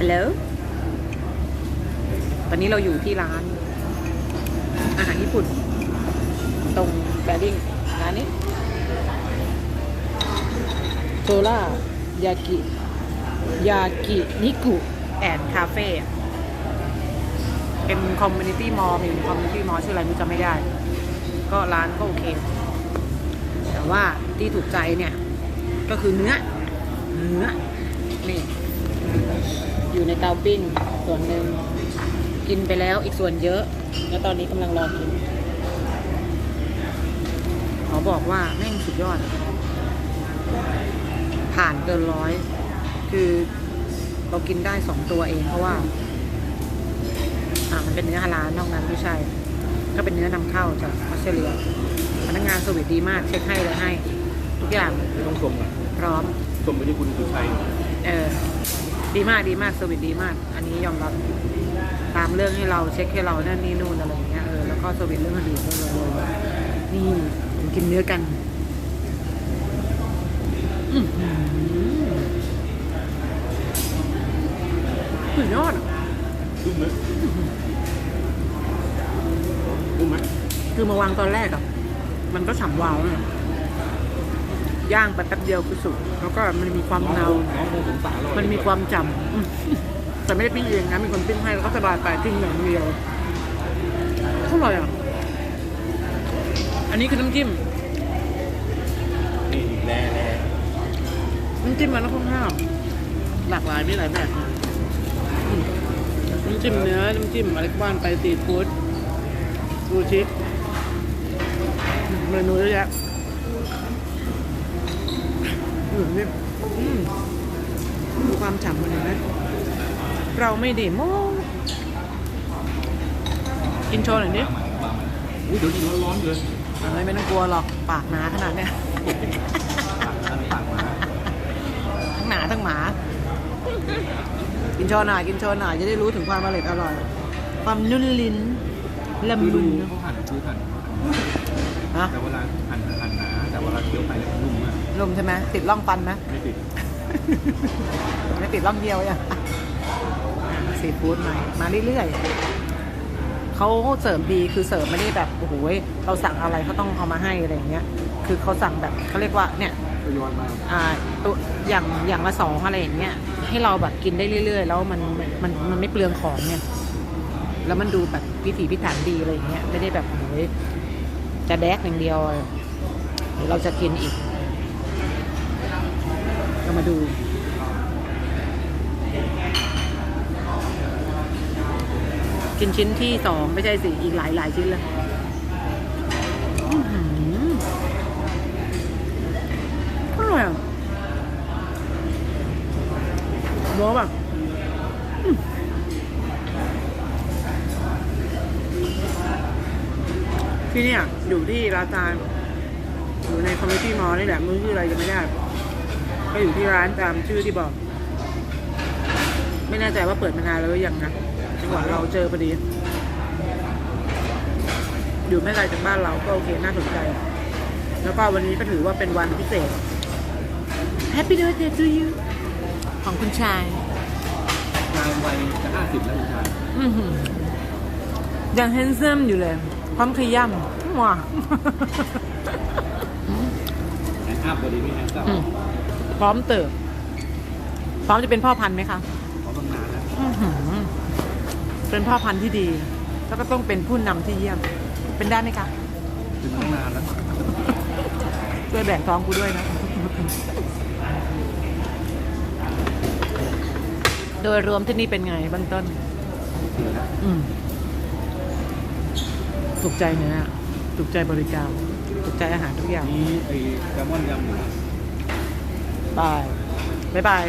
ฮัลโหลตอนนี้เราอยู่ที่ร้าน อาหารญี่ปุ่น ตรงแบริ่งร้านนี้โซล่ายากิยากินิกุแอนคาเฟ่เป็นคอมมูนิตี้มอลล์มีคอมมูนิตี้มอลล์ชื่ออะไรไม่จำไม่ได้ ก็ร้านก็โอเค แต่ว่าที่ถูกใจเนี่ย ก็คือเนื้อ เนื้อ นี่ อยู่ในเตาปิ้งส่วนหนึ่งกินไปแล้วอีกส่วนเยอะ แล้วตอนนี้กำลังรอกินขอบอกว่าแม่งสุดยอด ผ่านเกินร้อย คือเรากินได้สองตัวเองเพราะว่า อ่ามันเป็นเนื้อฮาลาลนอกนั้นไม่ใช่ ก็เป็นเนื้อนำเข้าจากออสเตรเลียพนักงานสวิตดีมาก เช็คให้เลยให้ ทุกอย่างไม่ต้องชมอะพร้อมชมไปที่คุณคือชัยเออ ดีมากดีมากสวิตดีมาก อันนี้ยอมรับตามเรื่องให้เราเช็คให้เรานั่นนี่นู่นอะไรอย่างเงี้ยเออแล้วก็สวิตเรื่องอื่นด้วยเลยนี่ผมกินเนื้อกันอื้อหือสุดยอดอะนุ่มไหมนุ่มไหมคือมาวางตอนแรกอะมันก็ฉ่ำวาวเลย ย่างไปแป๊บเดียวคือสุกแล้วก็มันมีความน้องเนาน้องคงสงสารเรามันมีความจำอืมแต่ไม่ได้ปิ้งเองนะมีคนปิ้งให้แล้วก็สบายไปปิ้งอย่างเดียวอร่อยอะ อันนี้คือน้ำจิ้มนี่แร่แร่น้ำจิ้มมันค่อนข้างหลากหลายมีหลายแบบนะอืมน้ำจิ้มเนื้อน้ำจิ้มอะไรก็ว่านไปตีฟู้ดซูชิเมนูเยอะแยะ อืมนี่อืมดูความฉ่ำมันเห็นไหมเราไม่ดีโมกินโชว์หน่อยดิอุ้ยเดี๋ยวนี้ร้อนๆเลยเอ้ยไม่ต้องกลัวหรอกปากหนาขนาดเนี้ยอันปากมาทั้งหนาทั้งหมา กินโชว์หน่อยกินโชว์หน่อยจะได้รู้ถึงความอร่อยอร่อย ความนุ่นลิ้นละคือมุดูนเขาหั่นคือหั่นฮะแต่เวลาหั่นหั่นหนา แต่เวลาเคี้ยวไปเนี่ยนุ่มมากลมใช่ไหมติดร่องฟันไหมไม่ติดไม่ติดร่องเดียวยังซีฟู้ดใหม่มาเรื่อยๆเขาเสิร์ฟดีคือเสิร์ฟไม่ได้แบบโอ้โหเราสั่งอะไรเขาต้องเอามาให้อะไรอย่างเงี้ย คือเขาสั่งแบบเขาเรียกว่าเนี่ยทยอยมาอ่าตัวอย่างอย่างละสองอะไรอย่างเงี้ยให้เราแบบกินได้เรื่อย ๆ แล้วมันมันมันไม่เปลืองของเนี่ยแล้วมันดูแบบพิถีพิถันดีอะไรอย่างเงี้ยไม่ได้แบบโอ้ยจะแดกอย่างเดียว เดี๋ยวเราจะกินอีก เรามาดูกินชิ้นที่สองไม่ใช่สิอีกหลายหลายชิ้นเลยอื้อหือร่อยอะร้อแบบอืมที่เนี่ยอยู่ที่ราซาน อยู่ในคอมมิชชั่นมอลนี่แหละมือชื่ออะไรจะไม่ได้ ก็อยู่ที่ร้านตามชื่อที่บอก ไม่แน่ใจว่าเปิดมานานแล้วหรือยังนะจังหวะเราเจอพอดี อยู่ไม่ไกลจากบ้านเราก็โอเคน่าสนใจ แล้วก็วันนี้ก็ถือว่าเป็นวันพิเศษ Happy birthday to you ของคุณชายงานวัยจะห้าสิบแล้วคุณชายอือหือยังแฮนซัมอยู่เลยพร้อมขย้ำว้าแอนอัพพอดีไม่แอนซับอืมพร้อมเติบ พร้อมจะเป็นพ่อพันธุ์ไหมคะเขาต้องนานแล้วอื้อหือเป็นพ่อพันธุ์ที่ดี แล้วก็ต้องเป็นผู้นำที่เยี่ยม เป็นได้ไหมคะถึงตั้งนานแล้วช่วยแบ่งท้องกูด้วยนะ โดยรวมที่นี่เป็นไงเบื้องต้นอืมถูกใจเนื้อถูกใจบริการถูก ใจอาหารทุกอย่างมีไอ้แซลมอนยำอยู่นะบาย บ๊ายบาย